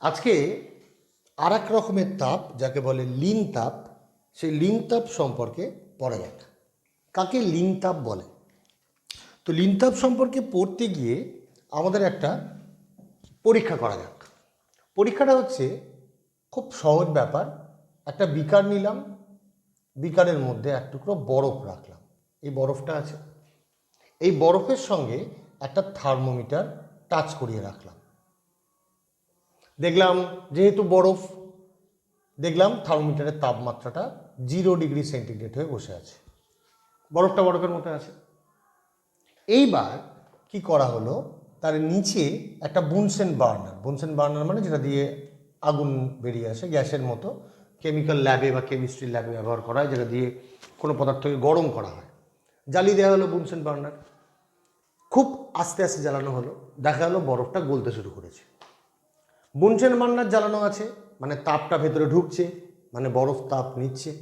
আজকে আর এক রকমের তাপ, যাকে বলে লিন তাপ, সেই লিন তাপ সম্পর্কে পড়া যাক। কাকে লিন তাপ বলে? তো লিন তাপ সম্পর্কে পড়তে গিয়ে আমাদের একটা পরীক্ষা করা যাক। পরীক্ষাটা হচ্ছে খুব সহজ ব্যাপার। একটা বিকার নিলাম, বিকারের মধ্যে এক টুকরো বরফ রাখলাম। এই বরফটা আছে। এই বরফের সঙ্গে একটা থার্মোমিটার টাচ করিয়ে রাখলাম। দেখলাম, যেহেতু বরফ, দেখলাম থার্মোমিটারের তাপমাত্রাটা জিরো ডিগ্রি সেন্টিগ্রেড হয়ে বসে আছে। বরফটা বরফের মতো আছে। এইবার কি করা হলো, তার নিচে একটা বুনসেন বার্নার বুনসেন বার্নার মানে যেটা দিয়ে আগুন বেরিয়ে আসে, গ্যাসের মতো কেমিক্যাল ল্যাবে বা কেমিস্ট্রি ল্যাবে ব্যবহার করা হয়, যেটা দিয়ে কোনো পদার্থকে গরম করা হয়। জ্বালিয়ে দেওয়া হলো বুনসেন বার্নার খুব আস্তে আস্তে জ্বালানো হলো, দেখা গেলো বরফটা গলতে শুরু করেছে। বুনসেন বার্নার জ্বালানো আছে মানে তাপটা ভেতরে ঢুকছে মানে বরফ তাপ নিচ্ছে।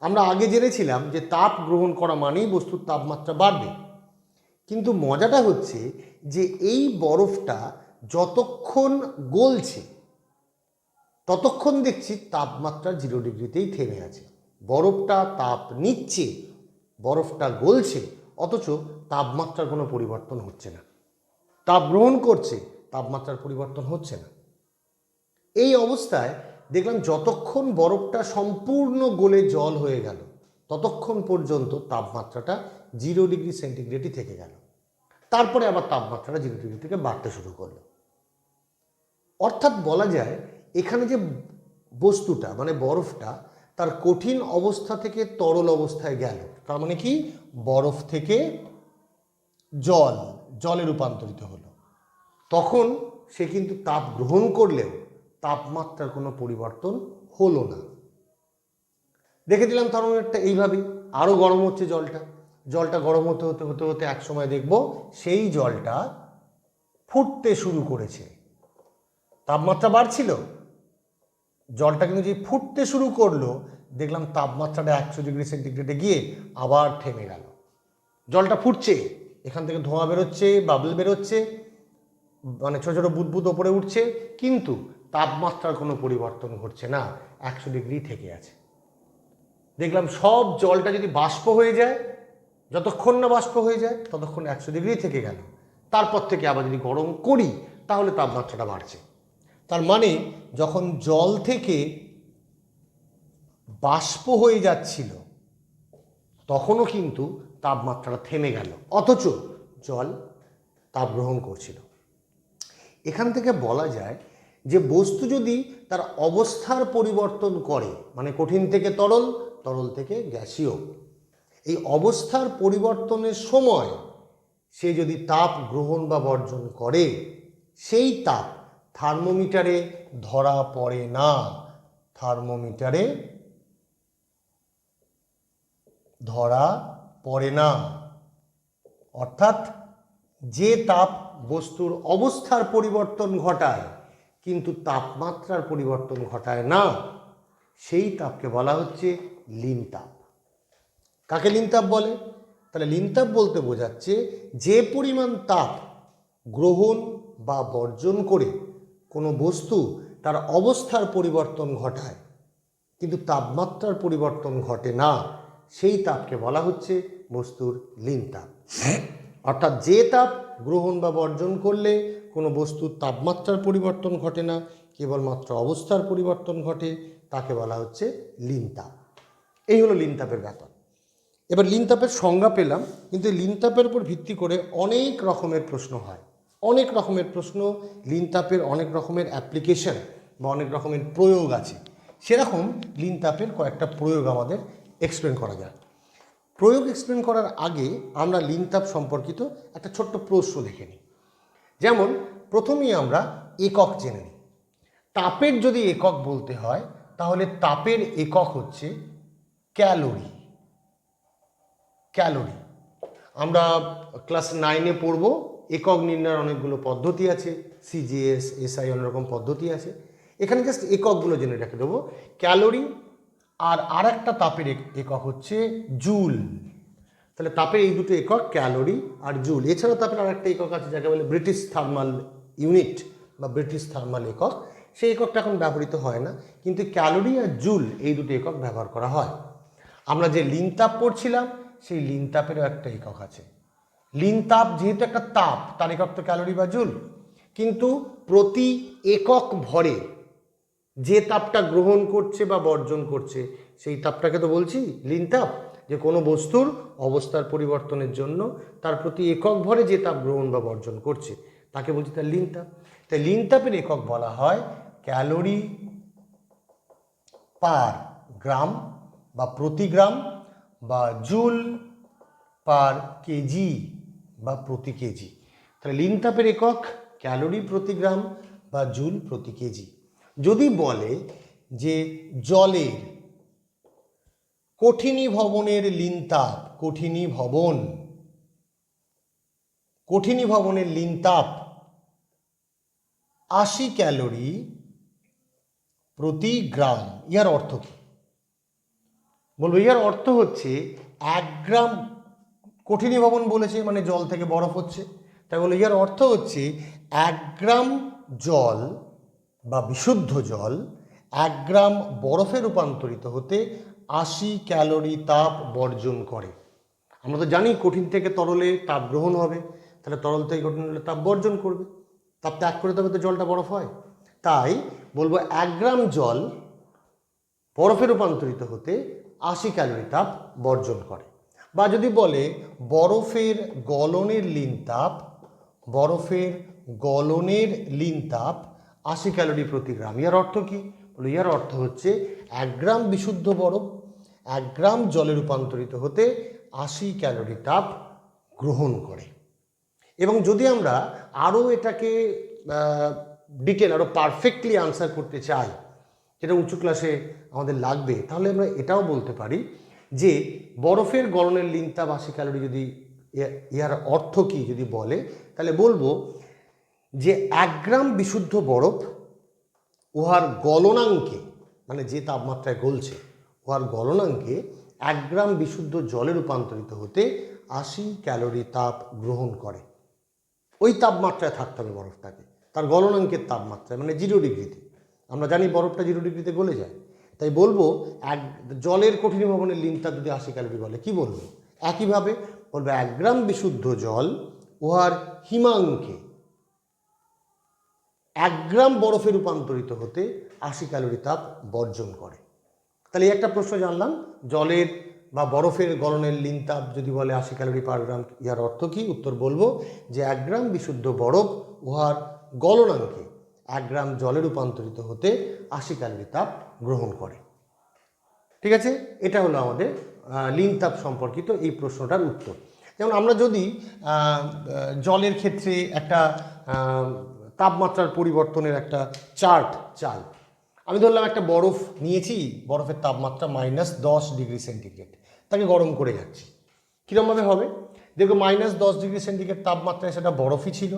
আমরা আগে জেনেছিলাম যে তাপ গ্রহণ করা মানেই বস্তুর তাপমাত্রা বাড়বে। কিন্তু মজাটা হচ্ছে যে এই বরফটা যতক্ষণ গলছে, ততক্ষণ দেখছি তাপমাত্রা জিরো ডিগ্রিতেই থেমে আছে। বরফটা তাপ নিচ্ছে, বরফটা গলছে, অথচ তাপমাত্রার কোনো পরিবর্তন হচ্ছে না। তাপ গ্রহণ করছে, তাপমাত্রার পরিবর্তন হচ্ছে না। এই অবস্থায় দেখলাম যতক্ষণ বরফটা সম্পূর্ণ গলে জল হয়ে গেল, ততক্ষণ পর্যন্ত তাপমাত্রাটা জিরো ডিগ্রি সেন্টিগ্রেডই থেকে গেল। তারপরে আবার তাপমাত্রাটা জিরো ডিগ্রি থেকে বাড়তে শুরু করল। অর্থাৎ বলা যায় এখানে যে বস্তুটা মানে বরফটা, তার কঠিন অবস্থা থেকে তরল অবস্থায় গেল। তার মানে কি? বরফ থেকে জল, জলে রূপান্তরিত হলো। তখন সে কিন্তু তাপ গ্রহণ করলেও তাপমাত্রার কোনো পরিবর্তন হলো না। দেখে দিলাম থার্মোমিটারটা এইভাবেই। আরও গরম হচ্ছে জলটা। জলটা গরম হতে হতে হতে হতে এক সময় দেখব সেই জলটা ফুটতে শুরু করেছে। তাপমাত্রা বাড়ছিল। জলটা কিন্তু যে ফুটতে শুরু করল, দেখলাম তাপমাত্রাটা একশো ডিগ্রি সেন্টিগ্রেডে গিয়ে আবার থেমে গেল। জলটা ফুটছে। এখান থেকে ধোঁয়া বেরোচ্ছে, বাবল বেরোচ্ছে মানে ছোটো ছোটো বুদবুদ ওপরে উঠছে। কিন্তু তাপমাত্রার কোনো পরিবর্তন ঘটছে না, একশো ডিগ্রি থেকে আছে। দেখলাম সব জলটা যদি বাষ্প হয়ে যায়, যতক্ষণ না বাষ্প হয়ে যায়, ততক্ষণ একশো ডিগ্রি থেকে গেল। তারপর থেকে আবার যদি গরম করি, তাহলে তাপমাত্রাটা বাড়ছে। তার মানে যখন জল থেকে বাষ্প হয়ে যাচ্ছিল, তখনও কিন্তু তাপমাত্রাটা থেমে গেল। অথচ জল তাপ গ্রহণ করছিল। এখান থেকে বলা যায় যে বস্তু যদি তার অবস্থার পরিবর্তন করে মানে কঠিন থেকে তরল তরল থেকে গ্যাসীয়, এই অবস্থার পরিবর্তনের সময় সে যদি তাপ গ্রহণ বা বর্জন করে, সেই তাপ থার্মোমিটারে ধরা পড়ে না। থার্মোমিটারে ধরা পড়ে না। অর্থাৎ যে তাপ বস্তুর অবস্থার পরিবর্তন ঘটায় কিন্তু তাপমাত্রার পরিবর্তন ঘটায় না। সেই তাপকে বলা হচ্ছে লিন তাপ। কাকে লিন তাপ বলে? তাহলে লিন তাপ বলতে বোঝাচ্ছে যে পরিমাণ তাপ গ্রহণ বা বর্জন করে কোনো বস্তু তার অবস্থার পরিবর্তন ঘটায়, কিন্তু তাপমাত্রার পরিবর্তন ঘটে না। সেই তাপকে বলা হচ্ছে বস্তুর লিন তাপ। অর্থাৎ যে তাপ গ্রহণ বা বর্জন করলে কোনো বস্তুর তাপমাত্রার পরিবর্তন ঘটে না, কেবলমাত্র অবস্থার পরিবর্তন ঘটে, তাকে বলা হচ্ছে লিন তাপ এই হলো লিন তাপের ব্যাপার। এবার লিন তাপের সংজ্ঞা পেলাম, কিন্তু এই লিন তাপের উপর ভিত্তি করে অনেক রকমের প্রশ্ন হয়। অনেক রকমের প্রশ্ন লিন তাপের অনেক রকমের অ্যাপ্লিকেশন বা অনেক রকমের প্রয়োগ আছে। সেরকম লিন তাপের কয়েকটা প্রয়োগ আমাদের এক্সপ্লেন করা যায় প্রয়োগ এক্সপ্লেন করার আগে আমরা লিন তাপ সম্পর্কিত একটা ছোট্ট প্রশ্ন দেখে নিই। যেমন, প্রথমেই আমরা একক জেনে নিই। তাপের যদি একক বলতে হয়, তাহলে তাপের একক হচ্ছে ক্যালোরি। ক্যালোরি। আমরা ক্লাস নাইনে পড়ব, একক নির্ণয়ের অনেকগুলো পদ্ধতি আছে সিজিএস এসআই অনেক রকম পদ্ধতি আছে। এখানে জাস্ট এককগুলো জেনে রেখে দেবো। ক্যালোরি আর আরেকটা তাপের এক- একক হচ্ছে জুল। তাহলে তাপের এই দুটো একক, ক্যালোরি আর জুল। এছাড়াও তাপের আর একটা একক আছে, যাকে বলে ব্রিটিশ থার্মাল ইউনিট বা ব্রিটিশ থার্মাল একক। সেই এককটা এখন ব্যবহৃত হয় না, কিন্তু ক্যালোরি আর জুল এই দুটো একক ব্যবহার করা হয়। আমরা যে লিন তাপ পড়ছিলাম, সেই লিন তাপেরও একটা একক আছে। লিন তাপ যেহেতু একটা তাপ, তার একক তো ক্যালোরি বা জুল। কিন্তু প্রতি একক ভরে যে তাপটা গ্রহণ করছে বা বর্জন করছে, সেই তাপটাকে তো বলছি লিন তাপ। যে কোনো বস্তুর অবস্থার পরিবর্তনের জন্য তার প্রতি একক ভরে যে তাপ গ্রহণ বা বর্জন করছে, তাকে বলছি তার লিন তাপ। তাই লিন তাপের একক বলা হয় ক্যালোরি পার গ্রাম বা প্রতি গ্রাম বা জুল পার কেজি বা প্রতি কেজি তাহলে লিন তাপের একক ক্যালোরি প্রতি গ্রাম বা জুল প্রতি কেজি যদি বলে যে জলের কঠিনী ভবনের লিন তাপ কঠিনী ভবন। কঠিনী ভবনের লিন তাপ আশি ক্যালোরি প্রতি গ্রাম, ইয়ার অর্থ কী? বলব, ইয়ার অর্থ হচ্ছে এক গ্রাম কঠিনী ভবন বলেছে মানে জল থেকে বরফ হচ্ছে। তাই বলে ইয়ার অর্থ হচ্ছে এক গ্রাম জল বা বিশুদ্ধ জল এক গ্রাম বরফে রূপান্তরিত হতে আশি ক্যালোরি তাপ বর্জন করে। আমরা তো জানি কঠিন থেকে তরলে তাপ গ্রহণ হবে। তাহলে তরল থেকে কঠিন হলে তাপ বর্জন করবে। তাপ ত্যাগ করে তবে তো জলটা বরফ হয়। তাই বলব এক গ্রাম জল বরফে রূপান্তরিত হতে আশি ক্যালোরি তাপ বর্জন করে। বা যদি বলে বরফের গলনের লিন তাপ, বরফের গলনের লিন তাপ আশি ক্যালোরি প্রতি গ্রাম। ইয়ার অর্থ কী? বলে ইয়ার অর্থ হচ্ছে এক গ্রাম বিশুদ্ধ বরফ এক গ্রাম জলে রূপান্তরিত হতে আশি ক্যালোরি তাপ গ্রহণ করে। এবং যদি আমরা আরও এটাকে ডিটেল আরও পারফেক্টলি আনসার করতে চাই, যেটা উঁচু ক্লাসে আমাদের লাগবে, তাহলে আমরা এটাও বলতে পারি যে বরফের গলনের লিনতা বাসি ক্যালোরি যদি ইহার অর্থ কী যদি বলে, তাহলে বলব যে এক গ্রাম বিশুদ্ধ বরফ উহার গলনাঙ্কে মানে যে তাপমাত্রায় গলছে উহার গলনাঙ্কে এক গ্রাম বিশুদ্ধ জলে রূপান্তরিত হতে আশি ক্যালোরি তাপ গ্রহণ করে। ওই তাপমাত্রায় থাকতে হবে বরফটাকে। তার গলনাঙ্কের তাপমাত্রায় মানে জিরো ডিগ্রিতে আমরা জানি বরফটা জিরো ডিগ্রিতে গলে যায়। তাই বলব, এক জলের কঠিন ভবনের লিনটা যদি আশি ক্যালোরি বলে কি বলব? একইভাবে বলব, এক গ্রাম বিশুদ্ধ জল উহার হিমাঙ্কে এক গ্রাম বরফে রূপান্তরিত হতে আশি ক্যালোরি তাপ বর্জন করে। তাহলে এই একটা প্রশ্ন জানলাম জলের বা বরফের গলনের লিন তাপ যদি বলে আশি ক্যালোরি পার গ্রাম ইহার অর্থ কী? উত্তর বলব যে এক গ্রাম বিশুদ্ধ বরফ উহার গলনাঙ্কে এক গ্রাম জলে রূপান্তরিত হতে আশি ক্যালোরি তাপ গ্রহণ করে। ঠিক আছে? এটা হলো আমাদের আহ, লিন তাপ সম্পর্কিত এই প্রশ্নটার উত্তর। যেমন আমরা যদি জলের ক্ষেত্রে একটা তাপমাত্রার পরিবর্তনের একটা চার্ট চাই আমি ধরলাম একটা বরফ নিয়েছি, বরফের তাপমাত্রা মাইনাস দশ ডিগ্রি সেন্টিগ্রেড তাকে গরম করে যাচ্ছি। কীরমভাবে হবে? দেখো মাইনাস দশ ডিগ্রি সেন্টিগ্রেড তাপমাত্রায় সেটা বরফই ছিল।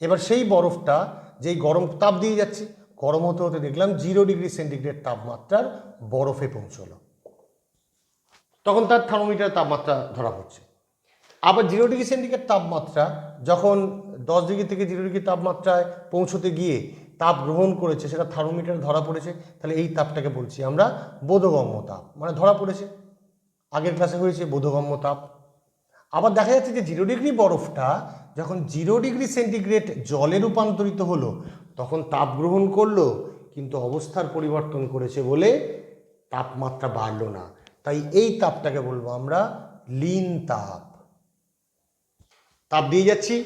এবার সেই বরফটা যেই গরম তাপ দিয়ে যাচ্ছে, গরম হতে হতে দেখলাম জিরো ডিগ্রি সেন্টিগ্রেড তাপমাত্রার বরফে পৌঁছলো। তখন তার থার্মোমিটার তাপমাত্রা ধরা পড়ছে। আবার জিরো ডিগ্রি সেন্টিগ্রেড তাপমাত্রা যখন দশ ডিগ্রি থেকে জিরো ডিগ্রি তাপমাত্রায় পৌঁছতে গিয়ে তাপ গ্রহণ করেছে, সেটা থার্মোমিটার ধরা পড়েছে, তাহলে এই তাপটাকে বলছি আমরা বোধগম্য তাপ। মানে ধরা পড়েছে। আগের ক্লাসে হয়েছে বোধগম্য তাপ। আবার দেখা যাচ্ছে যে জিরো ডিগ্রি বরফটা যখন জিরো ডিগ্রি সেন্টিগ্রেড জলে রূপান্তরিত হলো, তখন তাপ গ্রহণ করল, কিন্তু অবস্থার পরিবর্তন করেছে বলে তাপমাত্রা বাড়লো না। তাই এই তাপটাকে বলব আমরা লিন তাপ। তাপ দিয়ে যাচ্ছি।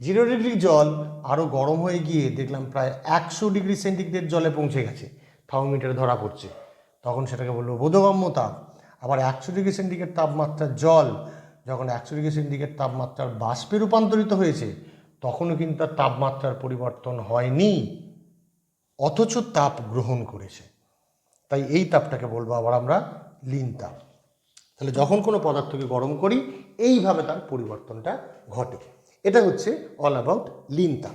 জিরো ডিগ্রি জল আরও গরম হয়ে গিয়ে দেখলাম প্রায় একশো ডিগ্রি সেন্টিগ্রেড জলে পৌঁছে গেছে থার্মোমিটারে ধরা পড়ছে। তখন সেটাকে বলব বোধগম্য তাপ। আবার একশো ডিগ্রি সেন্টিগ্রেড তাপমাত্রার জল যখন একশো ডিগ্রি সেন্টিগ্রেড তাপমাত্রার বাষ্পে রূপান্তরিত হয়েছে, তখনও কিন্তু তার তাপমাত্রার পরিবর্তন হয়নি, অথচ তাপ গ্রহণ করেছে। তাই এই তাপটাকে বলব আবার আমরা লিন তাপ। তাহলে যখন কোনো পদার্থকে গরম করি, এইভাবে তার পরিবর্তনটা ঘটে। এটা হচ্ছে অল অ্যাবাউট লিন তাপ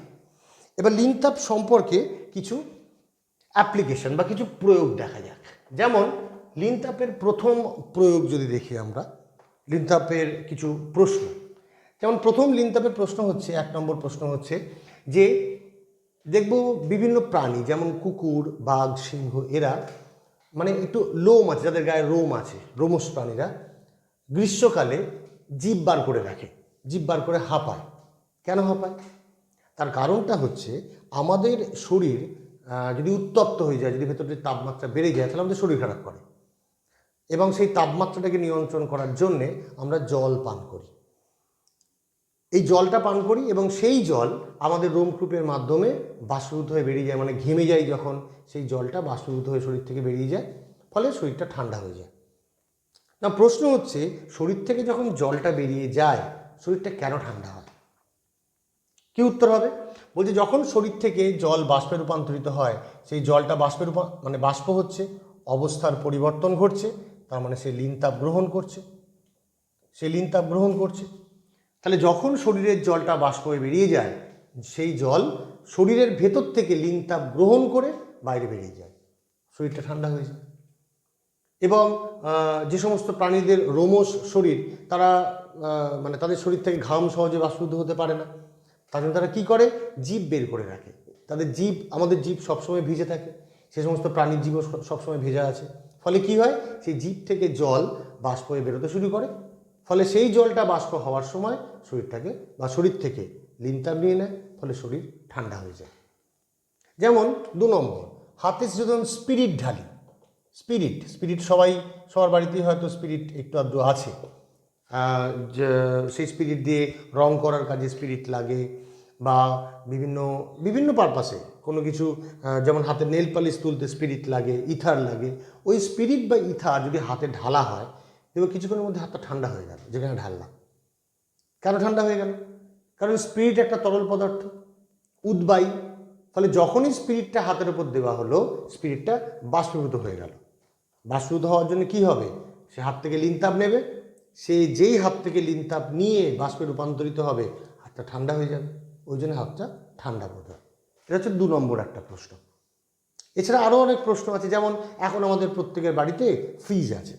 এবার লিন তাপ সম্পর্কে কিছু অ্যাপ্লিকেশন বা কিছু প্রয়োগ দেখা যাক। যেমন লিন তাপের প্রথম প্রয়োগ যদি দেখি আমরা লিন তাপের কিছু প্রশ্ন। যেমন, প্রথম লিন তাপের প্রশ্ন হচ্ছে, এক নম্বর প্রশ্ন হচ্ছে যে, দেখব বিভিন্ন প্রাণী, যেমন কুকুর, বাঘ, সিংহ, এরা মানে একটু লোম আছে, যাদের গায়ে রোম আছে, রোমস প্রাণীরা, গ্রীষ্মকালে জীব বার করে রাখে জীব বার করে হাঁপায়। কেন হাঁপায় তার কারণটা হচ্ছে আমাদের শরীর যদি উত্তপ্ত হয়ে যায়, যদি ভেতরের তাপমাত্রা বেড়ে যায়, তাহলে আমাদের শরীর খারাপ করে। এবং সেই তাপমাত্রাটাকে নিয়ন্ত্রণ করার জন্যে আমরা জল পান করি। এই জলটা পান করি এবং সেই জল আমাদের রোমকূপের মাধ্যমে বাষ্পীভূত হয়ে বেরিয়ে যায় মানে ঘেমে যায় যখন সেই জলটা বাষ্পীভূত হয়ে শরীর থেকে বেরিয়ে যায়, ফলে শরীরটা ঠান্ডা হয়ে যায়। না, প্রশ্ন হচ্ছে, শরীর থেকে যখন জলটা বেরিয়ে যায়, শরীরটা কেন ঠান্ডা হয়? কি উত্তর হবে? বলছে, যখন শরীর থেকে জল বাষ্পে রূপান্তরিত হয়, সেই জলটা বাষ্পে রূপা মানে বাষ্প হচ্ছে, অবস্থার পরিবর্তন ঘটছে, তার মানে সে লিনতাপ গ্রহণ করছে। সে লিনতাপ গ্রহণ করছে। তাহলে যখন শরীরের জলটা বাষ্প হয়ে বেরিয়ে যায়, সেই জল শরীরের ভেতর থেকে লিনতাপ গ্রহণ করে বাইরে বেরিয়ে যায়। শরীরটা ঠান্ডা হয়ে যায়। এবং যে সমস্ত প্রাণীদের রোমস শরীর, তারা মানে তাদের শরীর থেকে ঘাম সহজে বাষ্পীভূত হতে পারে না। তার জন্য তারা কী করে? জীব বের করে রাখে। তাদের জীব, আমাদের জীব সবসময় ভিজে থাকে। সে সমস্ত প্রাণীর জীবও সব- সবসময় ভেজা আছে। ফলে কি হয়? সেই জীব থেকে জল বাষ্প হয়ে বেরোতে শুরু করে। ফলে সেই জলটা বাষ্প হওয়ার সময় শরীরটাকে, বা শরীর থেকে লিনতাপ নিয়ে নেয়। ফলে শরীর ঠান্ডা হয়ে যায়। যেমন দু নম্বর, হাতে যখন স্পিরিট ঢালি। স্পিরিট স্পিরিট সবাই, সবার বাড়িতেই হয়তো স্পিরিট একটু আধটু আছে। সেই স্পিরিট দিয়ে রং করার কাজে স্পিরিট লাগে বা বিভিন্ন বিভিন্ন পারপাসে কোনো কিছু যেমন হাতে নেল পালিশ তুলতে স্পিরিট লাগে, ইথার লাগে, ওই স্পিরিট বা ইথার যদি হাতে ঢালা হয়, দেখবে কিছুক্ষণের মধ্যে হাতটা ঠান্ডা হয়ে গেল, যেখানে ঢাললাম। কেন ঠান্ডা হয়ে গেল? কারণ স্পিরিট একটা তরল পদার্থ, উদ্বায়ী। ফলে যখনই স্পিরিটটা হাতের উপর দেওয়া হলো স্পিরিটটা বাষ্পীভূত হয়ে গেল। বাষ্পীভূত হওয়ার জন্য কি হবে? সে হাত থেকে লিনতাপ নেবে সে যেই হাত থেকে লিনতাপ নিয়ে বাষ্পে রূপান্তরিত হবে, হাতটা ঠান্ডা হয়ে যাবে। ওই জন্য হাতটা ঠান্ডা বোধ হয় এটা হচ্ছে দু নম্বর একটা প্রশ্ন। এছাড়া আরও অনেক প্রশ্ন আছে, যেমন এখন আমাদের প্রত্যেকের বাড়িতে ফ্রিজ আছে।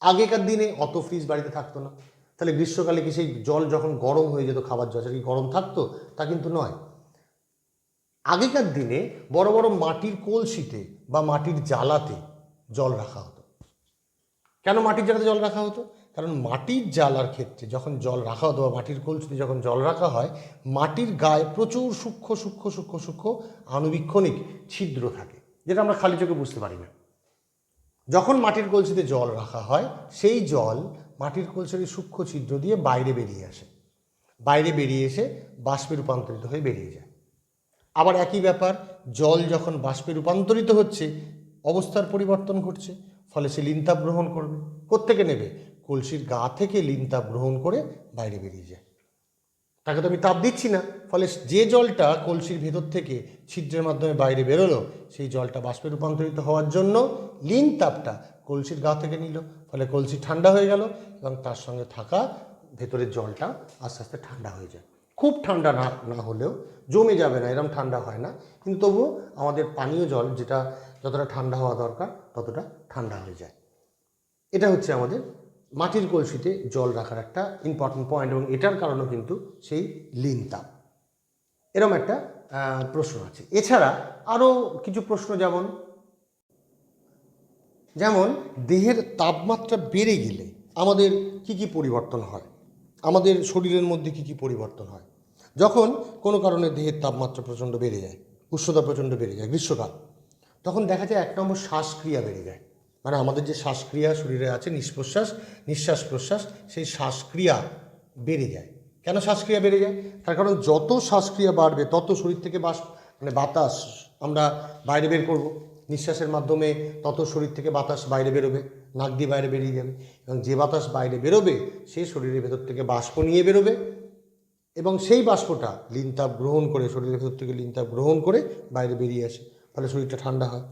আগেকার দিনে অত ফ্রিজ বাড়িতে থাকতো না। তাহলে গ্রীষ্মকালে কি সেই জল যখন গরম হয়ে যেত, খাবার জল, সেটা কি গরম থাকতো? তা কিন্তু নয়। আগেকার দিনে বড় বড় মাটির কলসিতে বা মাটির জ্বালাতে জল রাখা হতো। কেন মাটির জ্বালাতে জল রাখা হতো? কারণ মাটির জ্বালার ক্ষেত্রে যখন জল রাখা হতো বা মাটির কলসিতে যখন জল রাখা হয়, মাটির গায়ে প্রচুর সূক্ষ্ম সূক্ষ্ম সূক্ষ্ম সূক্ষ্ম আণুবীক্ষণিক ছিদ্র থাকে, যেটা আমরা খালি চোখে বুঝতে পারি না। যখন মাটির কলসিতে জল রাখা হয়, সেই জল মাটির কলসির সূক্ষ্ম ছিদ্র দিয়ে বাইরে বেরিয়ে আসে। বাইরে বেরিয়ে এসে বাষ্পে রূপান্তরিত হয়ে বেরিয়ে যায়। আবার একই ব্যাপার, জল যখন বাষ্পে রূপান্তরিত হচ্ছে, অবস্থার পরিবর্তন ঘটছে। ফলে সে লিনতাপ গ্রহণ করবে। কোত্থেকে নেবে? কলসির গা থেকে লিনতাপ গ্রহণ করে বাইরে বেরিয়ে যায়। তাকে তো আমি তাপ দিচ্ছি না। ফলে যে জলটা কলসির ভেতর থেকে ছিদ্রের মাধ্যমে বাইরে বেরোলো, সেই জলটা বাষ্পে রূপান্তরিত হওয়ার জন্য লিন তাপটা কলসির গা থেকে নিল। ফলে কলসি ঠান্ডা হয়ে গেল এবং তার সঙ্গে থাকা ভেতরের জলটা আস্তে আস্তে ঠান্ডা হয়ে যায়। খুব ঠান্ডা না না হলেও জমে যাবে না এরকম ঠান্ডা হয় না। কিন্তু তবুও আমাদের পানীয় জল যেটা, যতটা ঠান্ডা হওয়া দরকার ততটা ঠান্ডা হয়ে যায়। এটা হচ্ছে আমাদের মাটির কলসিতে জল রাখার একটা ইম্পর্টেন্ট পয়েন্ট এবং এটার কারণও কিন্তু সেই লিন তাপ। এরকম একটা প্রশ্ন আছে। এছাড়া আরও কিছু প্রশ্ন যেমন যেমন দেহের তাপমাত্রা বেড়ে গেলে আমাদের কি কি পরিবর্তন হয়? আমাদের শরীরের মধ্যে কি কি পরিবর্তন হয়? যখন কোনো কারণে দেহের তাপমাত্রা প্রচণ্ড বেড়ে যায়, উষ্ণতা প্রচণ্ড বেড়ে যায়, গ্রীষ্মকাল তখন দেখা যায় এক নম্বর শ্বাসক্রিয়া বেড়ে যায়। মানে আমাদের যে শ্বাসক্রিয়া শরীরে আছে নিঃশ্বাস নিঃশ্বাস প্রশ্বাস সেই শ্বাসক্রিয়া বেড়ে যায়। কেন শ্বাসক্রিয়া বেড়ে যায়? তার কারণ যত শ্বাসক্রিয়া বাড়বে, তত শরীর থেকে বাস মানে বাতাস আমরা বাইরে বের করব। নিঃশ্বাসের মাধ্যমে তত শরীর থেকে বাতাস বাইরে বেরোবে, নাক দিয়ে বাইরে বেরিয়ে যাবে এবং যে বাতাস বাইরে বেরোবে, সে শরীরের ভেতর থেকে বাষ্প নিয়ে বেরোবে এবং সেই বাষ্পটা লিনতাপ গ্রহণ করে, শরীরের ভেতর থেকে লিনতাপ গ্রহণ করে বাইরে বেরিয়ে আসে। ফলে শরীরটা ঠান্ডা হয়।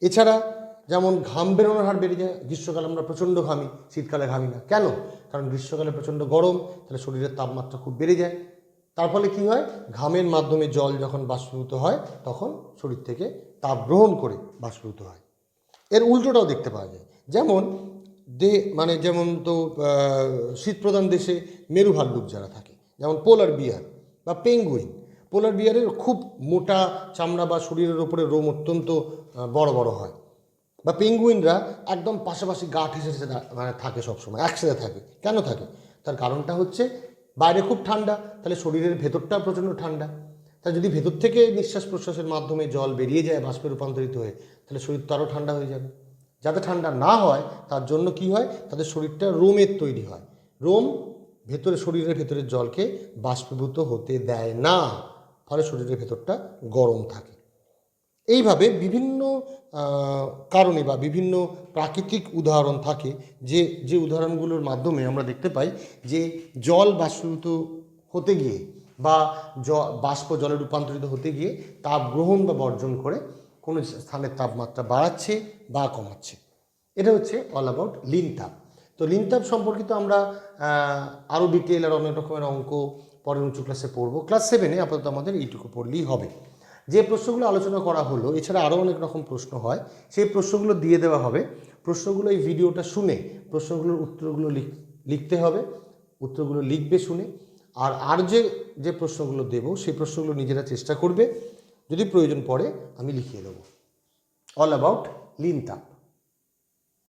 এছাড়া যেমন ঘাম বেরোনোর হার বেড়ে যায়, গ্রীষ্মকালে আমরা প্রচণ্ড ঘামি, শীতকালে ঘামি না। কেন? কারণ গ্রীষ্মকালে প্রচণ্ড গরম, তাহলে শরীরের তাপমাত্রা খুব বেড়ে যায়। তার ফলে কী হয়? ঘামের মাধ্যমে জল যখন বাষ্পীভূত হয়, তখন শরীর থেকে তাপ গ্রহণ করে বাষ্পীভূত হয়। এর উল্টোটাও দেখতে পাওয়া যায়। যেমন দেহ মানে যেমন তো শীতপ্রধান দেশে মেরু ভাল্লুক যারা থাকে, যেমন পোলার বিয়ার বা পেঙ্গুইন পোলার বিয়ারের খুব মোটা চামড়া বা শরীরের ওপরে রোম অত্যন্ত বড় বড় হয়। বা পেঙ্গুইনরা একদম পাশাপাশি গা ঠেসে ঠেসে মানে থাকে সবসময়, একসাথে থাকে। কেন থাকে? তার কারণটা হচ্ছে বাইরে খুব ঠান্ডা, তাহলে শরীরের ভেতরটা প্রচণ্ড ঠান্ডা। তা যদি ভেতর থেকে নিঃশ্বাস প্রশ্বাসের মাধ্যমে জল বেরিয়ে যায়, বাষ্পে রূপান্তরিত হয়ে, তাহলে শরীর তো আরও ঠান্ডা হয়ে যাবে। যাতে ঠান্ডা না হয়, তার জন্য কি হয়? তাদের শরীরটা রোমের তৈরি হয়। রোম ভেতরে, শরীরের ভেতরের জলকে বাষ্পীভূত হতে দেয় না। ফলে শরীরের ভেতরটা গরম থাকে। এইভাবে বিভিন্ন কারণে বা বিভিন্ন প্রাকৃতিক উদাহরণ থাকে যে যে উদাহরণগুলোর মাধ্যমে আমরা দেখতে পাই যে, জল বাষ্পীভূত হতে গিয়ে বা জ, বাষ্প জলে রূপান্তরিত হতে গিয়ে তাপ গ্রহণ বা বর্জন করে কোনো স্থানের তাপমাত্রা বাড়াচ্ছে বা কমাচ্ছে। এটা হচ্ছে অল অ্যাবাউট লিন তাপ তো লিন তাপ সম্পর্কিত আমরা আরও ডিটেল আর অনেক রকমের অঙ্ক পরে উঁচু ক্লাসে পড়ব। ক্লাস সেভেনে আপাতত আমাদের এইটুকু পড়লেই হবে। যে প্রশ্নগুলো আলোচনা করা হলো, এছাড়া আরও অনেক রকম প্রশ্ন হয়, সেই প্রশ্নগুলো দিয়ে দেওয়া হবে। প্রশ্নগুলো এই ভিডিওটা শুনে প্রশ্নগুলোর উত্তরগুলো লিখ লিখতে হবে, উত্তরগুলো লিখবে শুনে। আর আর যে যে প্রশ্নগুলো দেব, সেই প্রশ্নগুলো নিজেরা চেষ্টা করবে। যদি প্রয়োজন পড়ে, আমি লিখিয়ে দেবো। অল অ্যাবাউট লিন তাপ